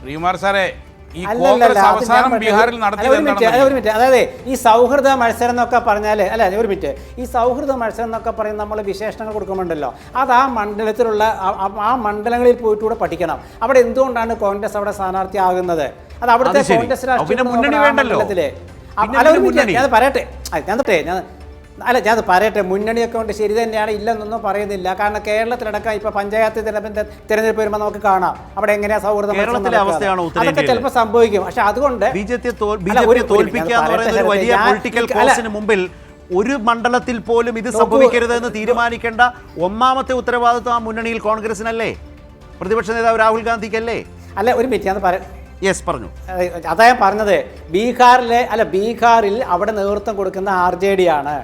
ശ്രീകുമാർ സാറേ ഈ കോൺഗ്രസ് അവസാനം ബീഹാറിൽ നടത്തിയത് അതായത് ഈ സൗഹൃദ മത്സരം എന്നൊക്കെ പറഞ്ഞാൽ അല്ല ഒരു മിനിറ്റ്. ഈ സൗഹൃദ മത്സരം എന്നൊക്കെ പറയുന്ന നമ്മൾ വിശേഷണങ്ങൾ കൊടുക്കുന്നുണ്ടല്ലോ. അത് ആ മണ്ഡലത്തിലുള്ള ആ- മണ്ഡലങ്ങളിൽ പോയിട്ടൂടെ പഠിക്കണം. അവിടെ എന്തുകൊണ്ടാണ് കോൺഗ്രസ് അവിടെ സ്ഥാനാർത്ഥി ആകുന്നത് അത് അവിടുത്തെ. കോൺഗ്രസ് രാഷ്ട്രീയ പറയട്ടെ. ഞാൻ അല്ല ഞാൻ പറയട്ടെ. മുന്നണിയൊക്കെ കൊണ്ട് ശരി തന്നെയാണ് ഇല്ലെന്നൊന്നും പറയുന്നില്ല. കാരണം കേരളത്തിലടക്കം ഇപ്പൊ പഞ്ചായത്ത് തിരഞ്ഞെടുപ്പ് വരുമ്പോൾ നമുക്ക് കാണാം. അവിടെ എങ്ങനെയാ സൗഹൃദം കേരളത്തിലെ അവസ്ഥയാണോ അതൊക്കെ ചിലപ്പോൾ സംഭവിക്കും. പക്ഷെ അതുകൊണ്ട് മുമ്പിൽ ഒരു മണ്ഡലത്തിൽ പോലും ഇത് സംഭവിക്കരുതെന്ന് സംഭവിക്കരുത് എന്ന് തീരുമാനിക്കേണ്ട ഒന്നാമത്തെ ഉത്തരവാദിത്വം ആ മുന്നണിയിൽ കോൺഗ്രസിനല്ലേ? പ്രതിപക്ഷ നേതാവ് രാഹുൽ ഗാന്ധിക്കല്ലേ? അല്ല ഒരു മിനിറ്റ് ഞാൻ പറയാം യെസ് പറഞ്ഞു. അതാ ഞാൻ പറഞ്ഞത്. ബീഹാറിലെ അല്ല ബീഹാറിൽ അവിടെ നേതൃത്വം കൊടുക്കുന്ന ആർ ജെ ഡി ആണ്.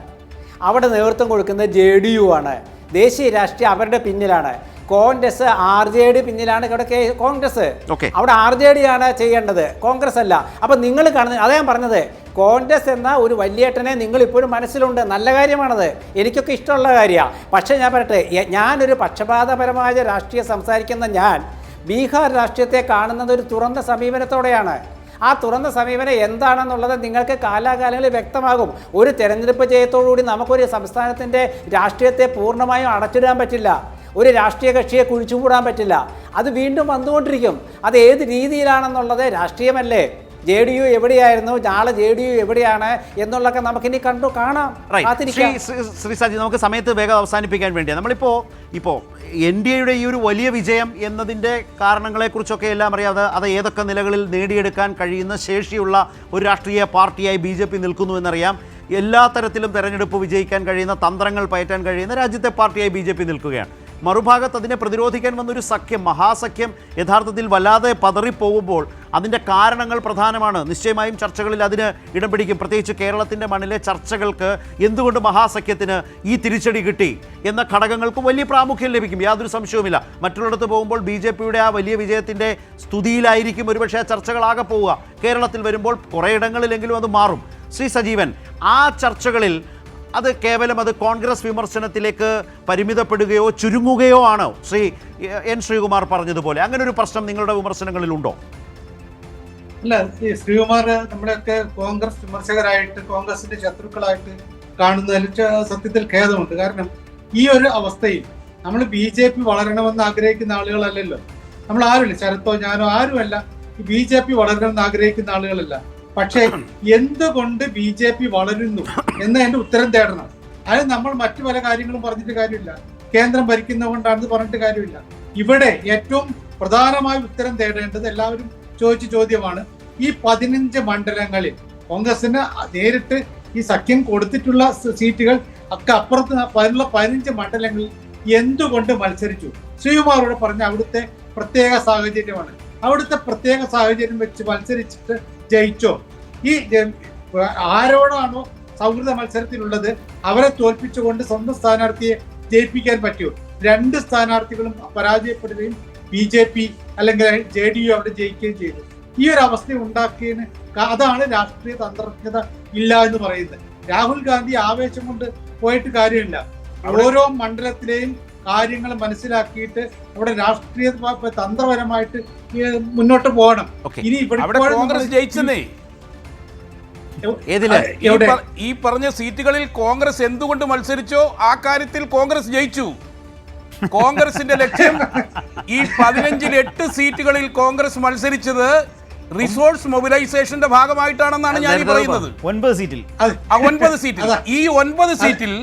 അവിടെ നേതൃത്വം കൊടുക്കുന്നത് ജെ ഡി യു ആണ്. ദേശീയ രാഷ്ട്രീയം അവരുടെ പിന്നിലാണ്. കോൺഗ്രസ് ആർ ജെ ഡി പിന്നിലാണ് ഇവിടെ കെ കോൺഗ്രസ്. ഓക്കെ. അവിടെ ആർ ജെ ഡി ആണ് ചെയ്യേണ്ടത്. കോൺഗ്രസ് അല്ല. അപ്പൊ നിങ്ങൾ കാണുന്നത് അതാ ഞാൻ പറഞ്ഞത് കോൺഗ്രസ് എന്ന ഒരു വലിയേട്ടനെ നിങ്ങൾ ഇപ്പോഴും മനസ്സിലുണ്ട്. നല്ല കാര്യമാണത്. എനിക്കൊക്കെ ഇഷ്ടമുള്ള കാര്യമാണ് പക്ഷേ ഞാൻ പറയട്ടെ ഞാനൊരു പക്ഷപാതപരമായ രാഷ്ട്രീയം സംസാരിക്കുന്ന ഞാൻ ബീഹാർ രാഷ്ട്രീയത്തെ കാണുന്നത് ഒരു തുറന്ന സമീപനത്തോടെയാണ്. ആ തുറന്ന സമീപനം എന്താണെന്നുള്ളത് നിങ്ങൾക്ക് കാലാകാലങ്ങളിൽ വ്യക്തമാകും. ഒരു തെരഞ്ഞെടുപ്പ് ജയത്തോടുകൂടി നമുക്കൊരു സംസ്ഥാനത്തിന്റെ രാഷ്ട്രീയത്തെ പൂർണമായും അടച്ചിടാൻ പറ്റില്ല. ഒരു രാഷ്ട്രീയ കക്ഷിയെ കുഴിച്ചുകൂടാൻ പറ്റില്ല. അത് വീണ്ടും വന്നുകൊണ്ടിരിക്കും. അത് ഏത് രീതിയിലാണെന്നുള്ളത് രാഷ്ട്രീയമല്ലേ? ജെ ഡി യു എവിടെയായിരുന്നു? നാളെ ജെ ഡി യു എവിടെയാണ്? എന്നുള്ളതൊക്കെ നമുക്കിനി കണ്ടു കാണാം. ശ്രീ സജി നമുക്ക് സമയത്ത് വേഗം അവസാനിപ്പിക്കാൻ വേണ്ടിയാണ്. നമ്മളിപ്പോ ഇപ്പോ എൻ ഡി എയുടെ ഈ ഒരു വലിയ വിജയം എന്നതിന്റെ കാരണങ്ങളെക്കുറിച്ചൊക്കെ എല്ലാം അറിയാതെ അത് ഏതൊക്കെ നിലകളിൽ നേടിയെടുക്കാൻ കഴിയുന്ന ശേഷിയുള്ള ഒരു രാഷ്ട്രീയ പാർട്ടിയായി ബി ജെ പി നിൽക്കുന്നു എന്നറിയാം. എല്ലാ തരത്തിലും തെരഞ്ഞെടുപ്പ് വിജയിക്കാൻ കഴിയുന്ന തന്ത്രങ്ങൾ പയറ്റാൻ കഴിയുന്ന രാജ്യത്തെ പാർട്ടിയായി ബി ജെ പി നിൽക്കുകയാണ്. മറുഭാഗത്ത് അതിനെ പ്രതിരോധിക്കാൻ വന്നൊരു സഖ്യം മഹാസഖ്യം യഥാർത്ഥത്തിൽ വല്ലാതെ പതറിപ്പോകുമ്പോൾ അതിന്റെ കാരണങ്ങൾ പ്രധാനമാണ്. നിശ്ചയമായും ചർച്ചകളിൽ അതിന് ഇടം പിടിക്കും. പ്രത്യേകിച്ച് കേരളത്തിന്റെ മണ്ണിലെ ചർച്ചകൾക്ക് എന്തുകൊണ്ട് മഹാസഖ്യത്തിന് ഈ തിരിച്ചടി കിട്ടി എന്ന ഘടകങ്ങൾക്ക് വലിയ പ്രാമുഖ്യം ലഭിക്കും. യാതൊരു സംശയവുമില്ല. മറ്റുള്ളിടത്ത് പോകുമ്പോൾ ബി ജെ പിയുടെ ആ വലിയ വിജയത്തിന്റെ സ്തുതിയിലായിരിക്കും ഒരുപക്ഷെ ആ ചർച്ചകളാകെ പോവുക. കേരളത്തിൽ വരുമ്പോൾ കുറേ ഇടങ്ങളിലെങ്കിലും അത് മാറും. ശ്രീ സജീവൻ ആ ചർച്ചകളിൽ അത് കേവലം അത് കോൺഗ്രസ് വിമർശനത്തിലേക്ക് പരിമിതപ്പെടുകയോ ചുരുങ്ങുകയോ ആണ് ശ്രീ എൻ ശ്രീകുമാർ പറഞ്ഞതുപോലെ. അങ്ങനെ ഒരു പ്രശ്നം നിങ്ങളുടെ വിമർശനങ്ങളിലുണ്ടോ? അല്ല ശ്രീകുമാർ നമ്മുടെയൊക്കെ കോൺഗ്രസ് വിമർശകരായിട്ട് കോൺഗ്രസിന്റെ ശത്രുക്കളായിട്ട് കാണുന്നതിൽ സത്യത്തിൽ ഖേദമുണ്ട്. കാരണം ഈ ഒരു അവസ്ഥയിൽ നമ്മൾ ബി ജെ പി വളരണമെന്ന് ആഗ്രഹിക്കുന്ന ആളുകളല്ലല്ലോ. നമ്മൾ ആരുമില്ല? ശരത്തോ ഞാനോ ആരുമല്ല. ബി ജെ പി വളരണമെന്ന് ആഗ്രഹിക്കുന്ന ആളുകളല്ല. പക്ഷേ എന്തുകൊണ്ട് ബി ജെ പി വളരുന്നു എന്ന് എന്റെ ഉത്തരം തേടണം? അത് നമ്മൾ മറ്റു പല കാര്യങ്ങളും പറഞ്ഞിട്ട് കാര്യമില്ല. കേന്ദ്രം ഭരിക്കുന്നതുകൊണ്ടാണെന്ന് പറഞ്ഞിട്ട് കാര്യമില്ല. ഇവിടെ ഏറ്റവും പ്രധാനമായി ഉത്തരം തേടേണ്ടത് എല്ലാവരും ചോദിച്ച ചോദ്യമാണ് ഈ പതിനഞ്ച് മണ്ഡലങ്ങളിൽ കോൺഗ്രസിന് നേരിട്ട് ഈ സഖ്യം കൊടുത്തിട്ടുള്ള സീറ്റുകൾ ഒക്കെ അപ്പുറത്ത് പതിനുള്ള പതിനഞ്ച് മണ്ഡലങ്ങളിൽ എന്തുകൊണ്ട് മത്സരിച്ചു? ശ്രീകുമാറോട് പറഞ്ഞ അവിടുത്തെ പ്രത്യേക സാഹചര്യമാണ്. അവിടുത്തെ പ്രത്യേക സാഹചര്യം വെച്ച് മത്സരിച്ചിട്ട് ജയിച്ചോ? ഈ ആരോടാണോ സൗഹൃദ മത്സരത്തിലുള്ളത് അവരെ തോൽപ്പിച്ചുകൊണ്ട് സ്വന്തം സ്ഥാനാർത്ഥിയെ ജയിപ്പിക്കാൻ പറ്റുമോ? രണ്ട് സ്ഥാനാർത്ഥികളും പരാജയപ്പെടുകയും ബി ജെ പി അല്ലെങ്കിൽ ജെ ഡി യു അവിടെ ജയിക്കുകയും ചെയ്തു. ഈ ഒരു അവസ്ഥ ഉണ്ടാക്കിയതിന് അതാണ് രാഷ്ട്രീയ തന്ത്രജ്ഞത ഇല്ല എന്ന് പറയുന്നത്. രാഹുൽ ഗാന്ധി ആവേശം കൊണ്ട് പോയിട്ട് കാര്യമില്ല. ഓരോ മണ്ഡലത്തിലെയും കാര്യങ്ങൾ മനസ്സിലാക്കിയിട്ട് അവിടെ രാഷ്ട്രീയ തന്ത്രപരമായിട്ട് മുന്നോട്ട് പോകണം. ഇനി ഇവിടെ കോൺഗ്രസ് ജയിച്ചെന്നേ. ഏതിൽ ഈ? പറഞ്ഞ സീറ്റുകളിൽ കോൺഗ്രസ് എന്തുകൊണ്ട് മത്സരിച്ചോ ആ കാര്യത്തിൽ കോൺഗ്രസ് ജയിച്ചു. കോൺഗ്രസിന്റെ ലക്ഷ്യം ഈ പതിനഞ്ചിൽ എട്ട് സീറ്റുകളിൽ കോൺഗ്രസ് മത്സരിച്ചത് റിസോഴ്സ് മൊബിലൈസേഷന്റെ ഭാഗമായിട്ടാണെന്നാണ് ഞാൻ ഈ പറയുന്നത്. ഒൻപത് സീറ്റിൽ. ഒൻപത് സീറ്റിൽ. ഈ ഒൻപത് സീറ്റിൽ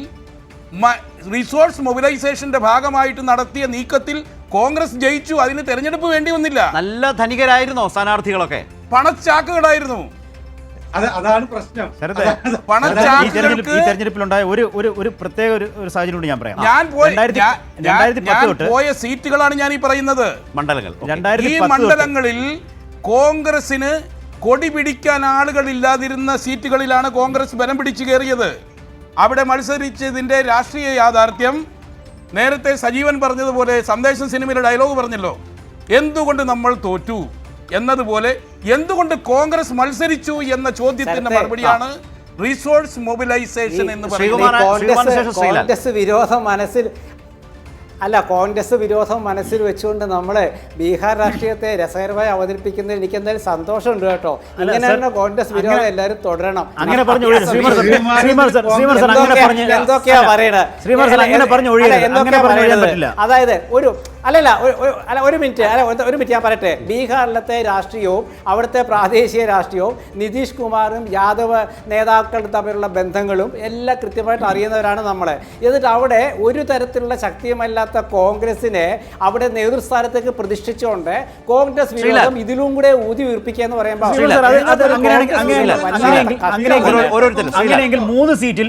റിസോഴ്സ് മൊബിലൈസേഷന്റെ ഭാഗമായിട്ട് നടത്തിയ നീക്കത്തിൽ കോൺഗ്രസ് ജയിച്ചു. അതിന് തെരഞ്ഞെടുപ്പ് വേണ്ടി വന്നില്ല. നല്ല ധനികരായിരുന്നോ സ്ഥാനാർത്ഥികളൊക്കെ. പണച്ചാക്കുകളായിരുന്നു. അതാണ് പ്രശ്നം. ഈ തെരഞ്ഞെടുപ്പ് ഈ തെരഞ്ഞെടുപ്പിലുണ്ടായ ഒരു ഒരു ഒരു പ്രത്യേക ഒരു ഒരു സാഹചര്യം കൂടി ഞാൻ പറയാം. ഞാൻ പോയ രണ്ടായിരത്തി പോയ സീറ്റുകളാണ് ഞാൻ ഈ പറയുന്നത്. മണ്ഡലങ്ങൾ. രണ്ടായിരത്തി മണ്ഡലങ്ങളിൽ കോൺഗ്രസിന് കൊടി പിടിക്കാൻ ആളുകളില്ലാതിരുന്ന സീറ്റുകളിലാണ് കോൺഗ്രസ് ബലം പിടിച്ചു കയറിയത്. അവിടെ മത്സരിച്ചതിന്റെ രാഷ്ട്രീയ യാഥാർത്ഥ്യം നേരത്തെ സജീവൻ പറഞ്ഞതുപോലെ സന്ദേശം സിനിമയിലെ ഡയലോഗ് പറഞ്ഞല്ലോ. എന്തുകൊണ്ട് നമ്മൾ തോറ്റു? എന്നതുപോലെ എന്തുകൊണ്ട് കോൺഗ്രസ് മത്സരിച്ചു എന്ന ചോദ്യത്തിന്റെ മറുപടിയാണ് റിസോഴ്സ് മൊബിലൈസേഷൻ എന്ന് പറയുന്നത്. കോൺഗ്രസ് വിരോധം മനസ്സിൽ അല്ല കോൺഗ്രസ് വിരോധം മനസ്സിൽ വെച്ചുകൊണ്ട് നമ്മൾ ബീഹാർ രാഷ്ട്രീയത്തെ രസകരമായി അവതരിപ്പിക്കുന്നതിൽ എനിക്ക് എന്തായാലും സന്തോഷമുണ്ട് കേട്ടോ അങ്ങനെയാണ് കോൺഗ്രസ് വിരോധം എല്ലാവരും തുടരണം അങ്ങനെ പറഞ്ഞു എന്തൊക്കെയാ- പറയണത് അതായത് ഒരു അല്ലല്ല ഒരു- ഒരു- അല്ല ഒരു മിനിറ്റ് അല്ല ഒരു- മിനിറ്റ് ഞാൻ പറയട്ടെ. ബീഹാറിലത്തെ രാഷ്ട്രീയവും അവിടുത്തെ പ്രാദേശിക രാഷ്ട്രീയവും നിതീഷ് കുമാറും യാദവ് നേതാക്കളും തമ്മിലുള്ള ബന്ധങ്ങളും എല്ലാം കൃത്യമായിട്ട് അറിയുന്നവരാണ് നമ്മൾ എന്നിട്ട് അവിടെ ഒരു തരത്തിലുള്ള ശക്തിയുമല്ലാത്ത കോൺഗ്രസിനെ അവിടെ നേതൃസ്ഥാനത്തേക്ക് പ്രതിഷ്ഠിച്ചുകൊണ്ട് കോൺഗ്രസ് വിരോധം ഇതിലും കൂടെ ഊതി വീർപ്പിക്കുക എന്ന് പറയുമ്പോൾ. അങ്ങനെയെങ്കിൽ മൂന്ന് സീറ്റിൽ